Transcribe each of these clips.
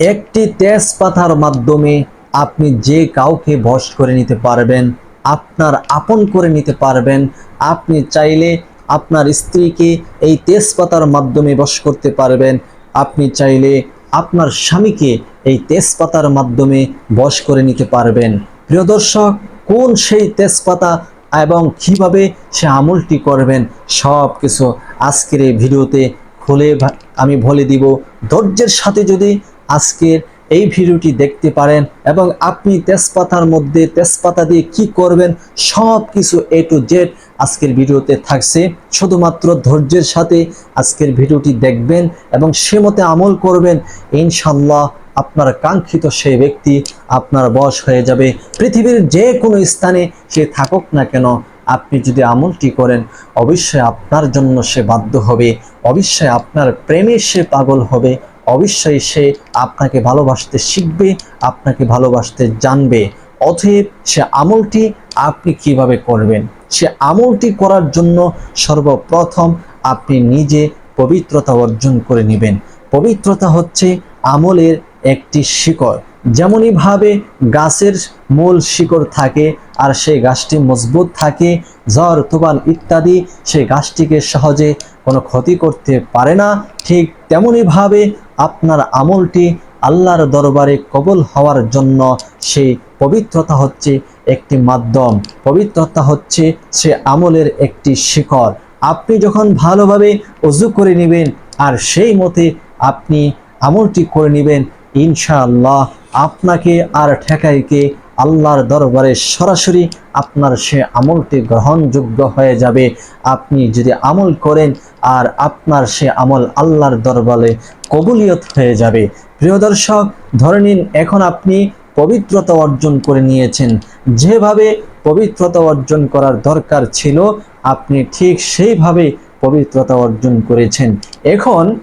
একটি তেজপাতার মাধ্যমে আপনি যে কাউকে বশ করে নিতে পারবেন, আপনার আপন করে নিতে পারবেন, আপনি চাইলে আপনার স্ত্রীকে এই তেজপাতার মাধ্যমে বশ করতে পারবেন, আপনি চাইলে আপনার স্বামীকে এই তেজপাতার মাধ্যমে বশ করে নিতে পারবেন। প্রিয় দর্শক, কোন সেই তেজপাতা এবং কীভাবে সে আমলটি করবেন সব কিছু আজকের এই ভিডিওতে খুলে আমি বলে দিব। ধৈর্যের সাথে যদি আজকের এই ভিডিওটি দেখতে পারেন এবং আপনি তেজপাতার মধ্যে তেজপাতা দিয়ে কি করবেন সব কিছু এ টু জেড আজকের ভিডিওতে থাকছে। শুধুমাত্র ধৈর্যের সাথে আজকের ভিডিওটি দেখবেন এবং সে মতে আমল করবেন। ইনশাল্লাহ আপনার কাঙ্ক্ষিত সেই ব্যক্তি আপনার বশ হয়ে যাবে। পৃথিবীর যে কোনো স্থানে সে থাকুক না কেন, আপনি যদি আমলটি করেন, অবশ্যই আপনার জন্য সে বাধ্য হবে। অবশ্যই আপনার প্রেমে সে পাগল হবে। অবশ্যই সে আপনাকে ভালোবাসতে শিখবে, আপনাকে ভালোবাসতে জানবে। অতএব সে আমলটি আপনি কীভাবে করবেন? সে আমলটি করার জন্য সর্বপ্রথম আপনি নিজে পবিত্রতা অর্জন করে নেবেন। পবিত্রতা হচ্ছে আমলের একটি শিকড়। যেমনইভাবে গাছের মূল শিকড় থাকে আর সেই গাছটি মজবুত থাকে, ঝড়, তুফান ইত্যাদি, সেই গাছটিকে সহজে কোনো ক্ষতি করতে পারে না। ঠিক তেমনইভাবে আপনার আমলটি আল্লাহর দরবারে কবল হওয়ার জন্য সেই পবিত্রতা হচ্ছে একটি মাধ্যম। পবিত্রতা হচ্ছে সে আমলের একটি শিকড় আপনি যখন ভালোভাবে অজু করে নেবেন আর সেই মতে আপনি আমলটি করে নেবেন, ইনশাআল্লাহ আপনাকে আর ঠেকাইকে আল্লাহর দরবারে সরাসরি আপনার সে আমলটি গ্রহণযোগ্য হয়ে যাবে। আপনি যদি আমল করেন আর আপনার সে আমল আল্লাহর দরবারে কবুলিয়ত হয়ে যাবে। প্রিয় দর্শক, ধরে নিন এখন আপনি পবিত্রতা অর্জন করে নিয়েছেন। যেভাবে পবিত্রতা অর্জন করার দরকার ছিল, আপনি ঠিক সেইভাবে পবিত্রতা অর্জন করেছেন। এখন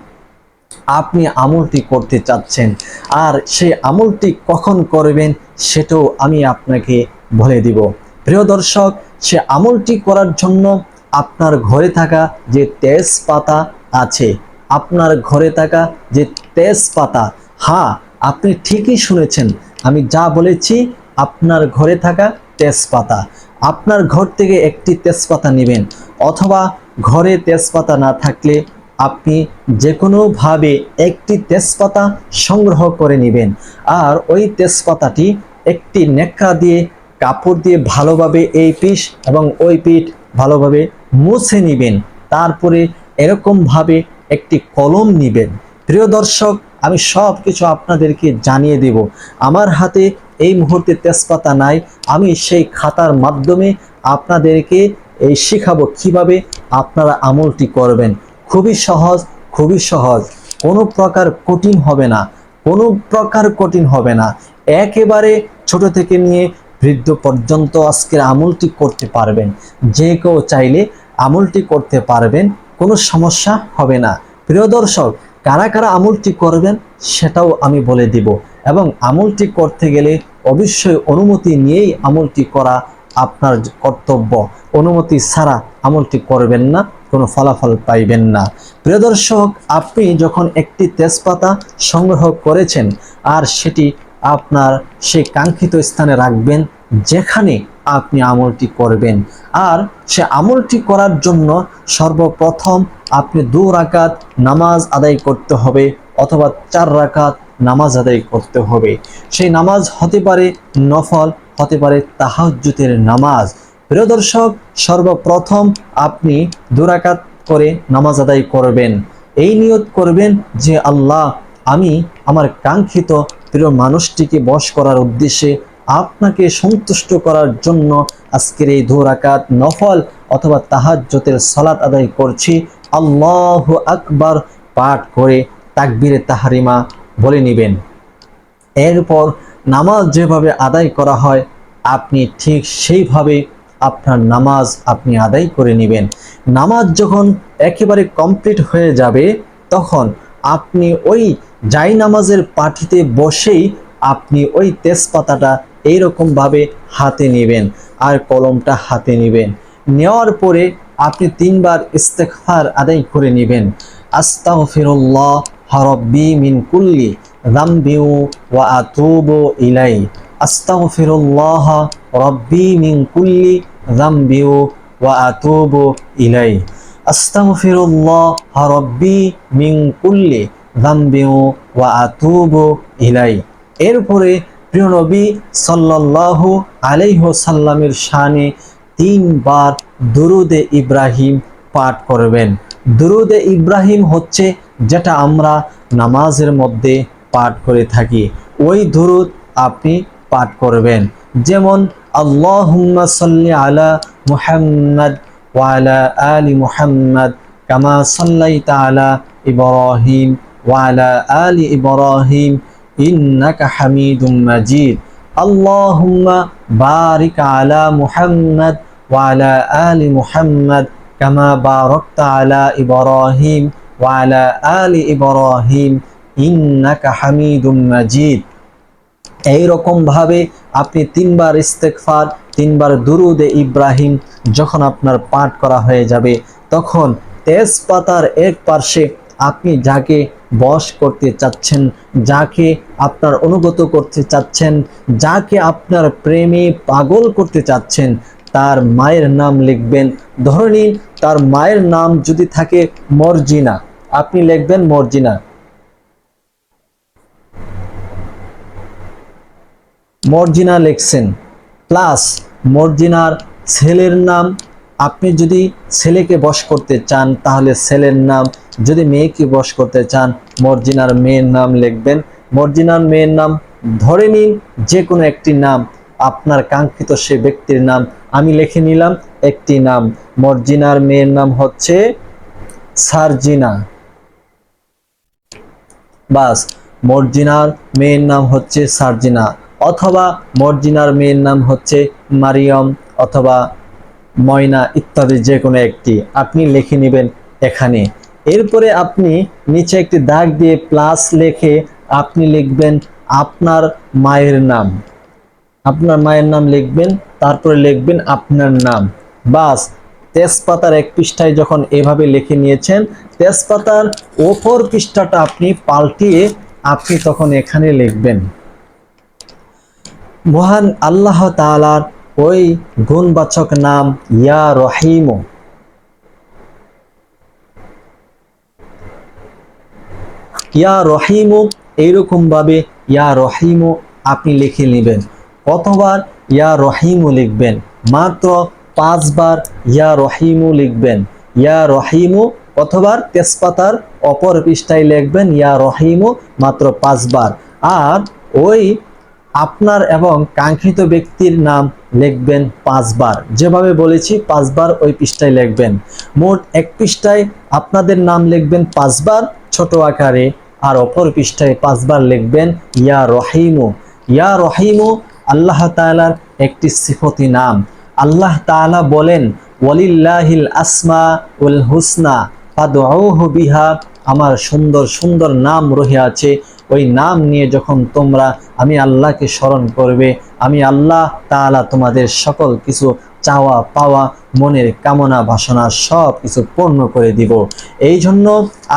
আপনি আমলটি করতে চাচ্ছেন। আর সেই আমলটি কখন করবেন সেটাও আমি আপনাকে বলে দিব। প্রিয় দর্শক, সে আমলটি করার জন্য আপনার ঘরে থাকা যে তেজপাতা আছে, আপনার ঘরে থাকা যে তেজপাতা হ্যাঁ আপনি ঠিকই শুনেছেন। আমি যা বলেছি, আপনার ঘরে থাকা তেজপাতা। আপনার ঘর থেকে একটি তেজপাতা নেবেন, অথবা ঘরে তেজপাতা না থাকলে আপনি যে কোনোভাবে একটি তেজপাতা সংগ্রহ করে নেবেন। আর ওই তেজপাতাটি একটি নেকড়া দিয়ে, কাপড় দিয়ে ভালোভাবে এই পিঠ এবং ওই পিঠ ভালোভাবে মুছে নেবেন। তারপরে এরকমভাবে একটি কলম নেবেন। প্রিয় দর্শক, আমি সব কিছু আপনাদেরকে জানিয়ে দেব। আমার হাতে এই মুহূর্তে তেজপাতা নাই। আমি সেই খাতার মাধ্যমে আপনাদেরকে এই শেখাবো কীভাবে আপনারা আমলটি করবেন। খুবই সহজ খুবই সহজ। কোনো প্রকার কঠিন হবে না। কোনো প্রকার কঠিন হবে না। একেবারে ছোট থেকে নিয়ে বৃদ্ধ পর্যন্ত আজকের আমলটি করতে পারবেন। যে কেউ চাইলে আমলটি করতে পারবেন, কোনো সমস্যা হবে না। প্রিয় দর্শক, কারা কারা আমলটি করবেন সেটাও আমি বলে দিব এবং আমলটি করতে গেলে অবশ্যই অনুমতি নিয়েই আমলটি করা আপনার কর্তব্য। অনুমতি ছাড়া আমলটি করবেন না, কোনো ফলাফল পাইবেন না। প্রিয় দর্শক, আপনি যখন একটি তেজপাতা সংগ্রহ করেছেন আর সেটি আপনার সেই কাঙ্ক্ষিত স্থানে রাখবেন যেখানে আপনি আমলটি করবেন। আর সে আমলটি করার জন্য সর্বপ্রথম আপনি দু রাকাত নামাজ আদায় করতে হবে অথবা চার রাকাত নামাজ আদায় করতে হবে। সেই নামাজ হতে পারে নফল, হতে পারে তাহাজ্জুতের নামাজ। প্রিয় দর্শক, সর্বপ্রথম আপনি দুরাকাত করে নামাজ আদায় করবেন। এই নিয়ত করবেন যে আল্লাহ আমি আমার কাঙ্ক্ষিত প্রিয় মানুষটিকে বশ করার উদ্দেশ্যে আপনাকে সন্তুষ্ট করার জন্য আজকের এই দুরাকাত নফল অথবা তাহাজ্জতের সালাত আদায় করছি। আল্লাহ আকবার পাঠ করে তাকবিরে তাহারিমা বলে নেবেন। এরপর নামাজ যেভাবে আদায় করা হয়, আপনি ঠিক সেইভাবে আপনার নামাজ আপনি আদায় করে নেবেন। নামাজ যখন একেবারে কমপ্লিট হয়ে যাবে, তখন আপনি ওই জাই নামাজের পাঠিতে বসেই আপনি ওই তেজপাতাটা এইরকমভাবে হাতে নেবেন আর কলমটা হাতে নেবেন। নেওয়ার পরে আপনি তিনবার ইস্তেকফার আদায় করে নেবেন। আস্তাগফিরুল্লাহ হরব্বি মিন কুল্লি দাম্বিউ ওয়া আতুব ইলাই আস্তাগফিরুল্লাহ রব্বি মিন কুল্লি দাম্বিউ ওয়া আতুব ইলাই আস্তাগফিরুল্লাহ রব্বি মিন কুল্লি যামবিউ ওয়া আতুবু ইলাই এরপরে প্রিয় নবী সাল্লাল্লাহু আলাইহি সাল্লামের শানে তিনবার দুরুদে ইব্রাহিম পাঠ করবেন। দুরুদে ইব্রাহিম হচ্ছে যেটা আমরা নামাজের মধ্যে পাঠ করে থাকি। ওই দুরুদ আপনি পাঠ করবেন। যেমন আল্লাহ সাল্লি আলা মুহাম্মদ ওয়ালা আলি মুহাম্মদ কামা সাল্লাইতা আলা ইব্রাহিম ওয়ালা আলি ইব্রাহিম ইন্নাকা হামিদুম মাজিদ। আল্লাহুম্মা বারিক আলা মুহাম্মদ ওয়ালা আলি মুহাম্মদ কামা বারাকতা আলা ইব্রাহিম ওয়ালা আলি ইব্রাহিম ইন্নাকা হামিদুম মাজিদ। এইরকম ভাবে আপনি তিনবার ইস্তেকফার তিনবার দুরুদে ইব্রাহিম যখন আপনার পাঠ করা হয়ে যাবে, তখন তেজপাতার এক পার্শ্বে আপনি যাকে বস করতে চাচ্ছেন, যাকে আপনার অনুগত করতে চাচ্ছেন, যাকে আপনার প্রেমে পাগল করতে চাচ্ছেন, তার মায়ের নাম লিখবেন। ধরে নিন, তার মায়ের নাম যদি থাকে মর্জিনা। আপনি লিখবেন মর্জিনা। মর্জিনা লিখছেন। প্লাস মর্জিনার ছেলের নাম, আপনি যদি ছেলেকে বশ করতে চান, তাহলে ছেলের নাম, যদি মেয়েকে বশ করতে চান, মর্জিনার মেয়ের নাম লিখবেন। মর্জিনার মেয়ের নাম ধরে নিন, যে কোনো একটি নাম, আপনার কাঙ্ক্ষিত সে ব্যক্তির নাম, আমি লিখে নিলাম একটি নাম। মর্জিনার মেয়ের নাম হচ্ছে সারজিনা। বাস, মর্জিনার মেয়ের নাম হচ্ছে সার্জিনা। অথবা মর্জিনার মেয়ের নাম হচ্ছে মারিয়ম অথবা ময়না ইত্যাদি যে কোনো একটি। আপনি লিখে নেবেন এখানে। এরপরে আপনি নিচে একটি দাগ দিয়ে প্লাস লিখে আপনি লিখবেন আপনার মায়ের নাম। আপনার মায়ের নাম লিখবেন, তারপরে লিখবেন আপনার নাম। বাস, তেজপাতার এক পৃষ্ঠায় যখন এভাবে লিখে নিয়েছেন, তেজপাতার ওপর পৃষ্ঠাটা আপনি পাল্টিয়ে আপনি তখন এখানে লিখবেন। মহান আল্লাহ তাআলার ওই গুণবাচক নাম, ইয়া রহিম। ইয়া রহিম এইরকম ভাবে ইয়া রহিম আপনি লিখে নেবেন। কতবার ইয়া রহিমু লিখবেন? মাত্র পাঁচবার ইয়া রহিমু লিখবেন। ইয়া রহিমু অথবা তেজপাতার অপর পৃষ্ঠায় লিখবেন, ইয়া রহিমু মাত্র পাঁচবার। আর ওই আপনার এবং কাঙ্ক্ষিত ব্যক্তির নাম লিখবেন পাঁচবার। যেভাবে বলেছি, পাঁচবার ওই পৃষ্ঠায় লিখবেন। মোট এক পৃষ্ঠায় আপনাদের নাম লিখবেন পাঁচবার, ছোট আকারে, আর অপর পৃষ্ঠায় পাঁচবার লিখবেন ইয়া রহিমু। ইয়া রহিমু আল্লাহ তাআলার একটি সিফতি নাম। আল্লাহ তাআলা বলেন, ওয়ালিল্লাহিল আসমা উল হুসনা বিহা। আমার সুন্দর সুন্দর নাম রহে আছে ওই নাম নিয়ে যখন তোমরা আমি আল্লাহকে স্মরণ করবে, আমি আল্লাহ তাআলা তোমাদের সকল কিছু চাওয়া পাওয়া, মনের কামনা বাসনা সব কিছু পূর্ণ করে দিব। এই জন্য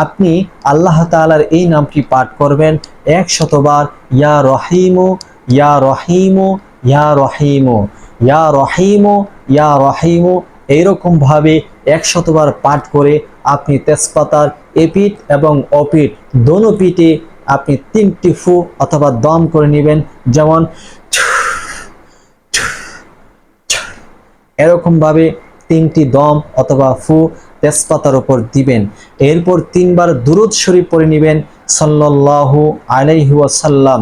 আপনি আল্লাহ তাআলার এই নামটি পাঠ করবেন এক শতবার, ইয়া রহিমু ইয়া রহিমু ইয়া রহিমু ইয়া রহিমু ইয়া রহিমু, এইরকম ভাবে একশতবার পাঠ করে আপনি তেজপাতার এপিট এবং অপিট দোনো পিঠে আপনি তিনটি ফু অথবা দম করে নেবেন, যেমন এরকম ভাবে তিনটি দম অথবা ফু তেজপাতার উপর দিবেন। এরপর তিনবার দুরুদ শরীফ পড়ে নেবেন, সাল্লাল্লাহু আলাইহি ওয়াসাল্লাম।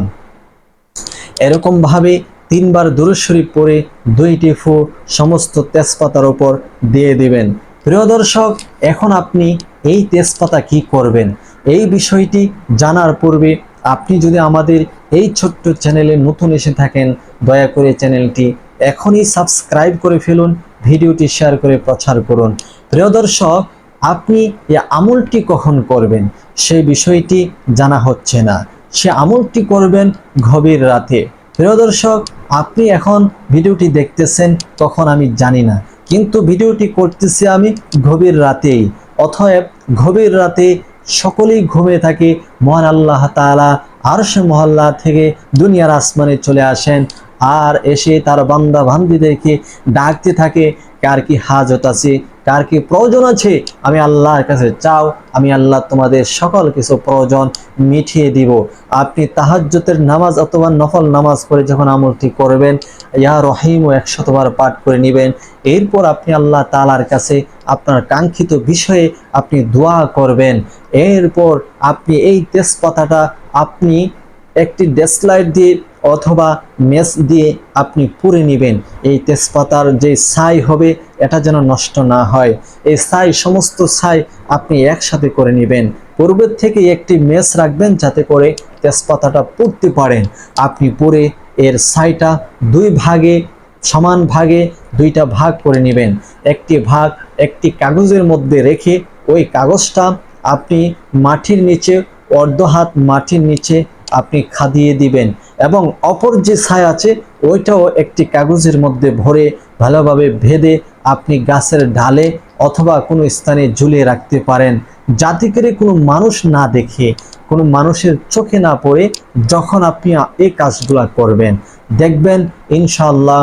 এরকম ভাবে তিনবার দুরুদ শরীফ পড়ে দুইটি ফু সমস্ত তেজপাতার উপর দিয়ে দিবেন। প্রিয় দর্শক, এখন আপনি এই তেজপাতা কি করবেন? এই বিষয়টি জানার পূর্বে আপনি যদি আমাদের এই ছোট্ট চ্যানেলে নতুন এসে থাকেন, দয়া করে চ্যানেলটি এখনই সাবস্ক্রাইব করে ফেলুন, ভিডিওটি শেয়ার করে প্রচার করুন। প্রিয় দর্শক, আপনি এই আমলটি কখন করবেন? সেই বিষয়টি জানা হচ্ছে না। সে আমলটি করবেন গভীর রাতে। প্রিয় দর্শক, আপনি এখন ভিডিওটি দেখতেছেন, তখন আমি জানি না। কিন্তু ভিডিওটি করতেছি আমি গভীর রাতেই। অতএব গভীর রাতে সকলেই ঘুমে থাকে। মহান আল্লাহ তালা আরশ মহল্লা থেকে দুনিয়ার আসমানে চলে আসেন আর এসে তার বান্দা বান্দিদেরকে ডাকতে থাকে, কার কি হাজত আছে? কার কি প্রয়োজন আছে? আমি আল্লাহর কাছে চাও, আমি আল্লাহ তোমাদের সকল কিছু প্রয়োজন মিটিয়ে দিব। আপনি তাহাজ্জতের নামাজ অথবা নফল নামাজ করে যখন আমলটি করবেন, ইয়া রহিম ও একশতবার পাঠ করে নেবেন। এরপর আপনি আল্লাহ তালার কাছে আপনার কাঙ্ক্ষিত বিষয়ে আপনি দোয়া করবেন। এরপর আপনি এই তেজপাতাটা আপনি একটি ডেসলাইট দিয়ে অথবা মেস দিয়ে আপনি পুড়ে নেবেন। এই তেজপাতার যে ছাই হবে, এটা যেন নষ্ট না হয়। এই ছাই, সমস্ত ছাই আপনি একসাথে করে নেবেন। পূর্বের থেকে একটি মেস রাখবেন যাতে করে তেজপাতাটা পুড়তে পারেন। আপনি পুড়ে এর ছাইটা দুই ভাগে, সমান ভাগে দুইটা ভাগ করে নেবেন। একটি ভাগ একটি কাগজের মধ্যে রেখে ওই কাগজটা আপনি মাটির নিচে, অর্ধ হাত মাটির নিচে আপনি খাদিয়ে দিবেন। এবং অপর যে ছাই আছে, ওইটাও একটি কাগজের মধ্যে ভরে ভালোভাবে ভেদে আপনি গাছের ডালে অথবা কোনো স্থানে ঝুলিয়ে রাখতে পারেন। যাতে করে কোনো মানুষ না দেখে, কোনো মানুষের চোখে না পড়ে যখন আপনি এই কাজগুলা করবেন। দেখবেন ইনশাল্লাহ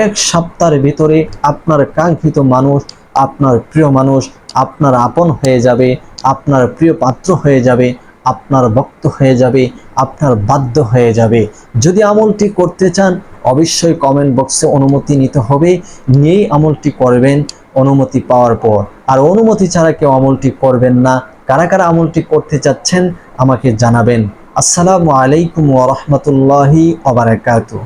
এক সপ্তাহের ভিতরে আপনার কাঙ্ক্ষিত মানুষ, আপনার প্রিয় মানুষ, আপনার আপন হয়ে যাবে, আপনার প্রিয় পাত্র হয়ে যাবে আপনার ভক্ত হয়ে যাবে, আপনার বাধ্য হয়ে যাবে। যদি আমলটি করতে চান, অবশ্যই কমেন্ট বক্সে অনুমতি নিতে হবে। নিয়েই আমলটি করবেন, অনুমতি পাওয়ার পর। আর অনুমতি ছাড়া কেউ আমলটি করবেন না। কারা কারা আমলটি করতে চাচ্ছেন, আমাকে জানাবেন। আসসালামু আলাইকুম ওয়া রাহমাতুল্লাহি ওয়া বারাকাতুহু।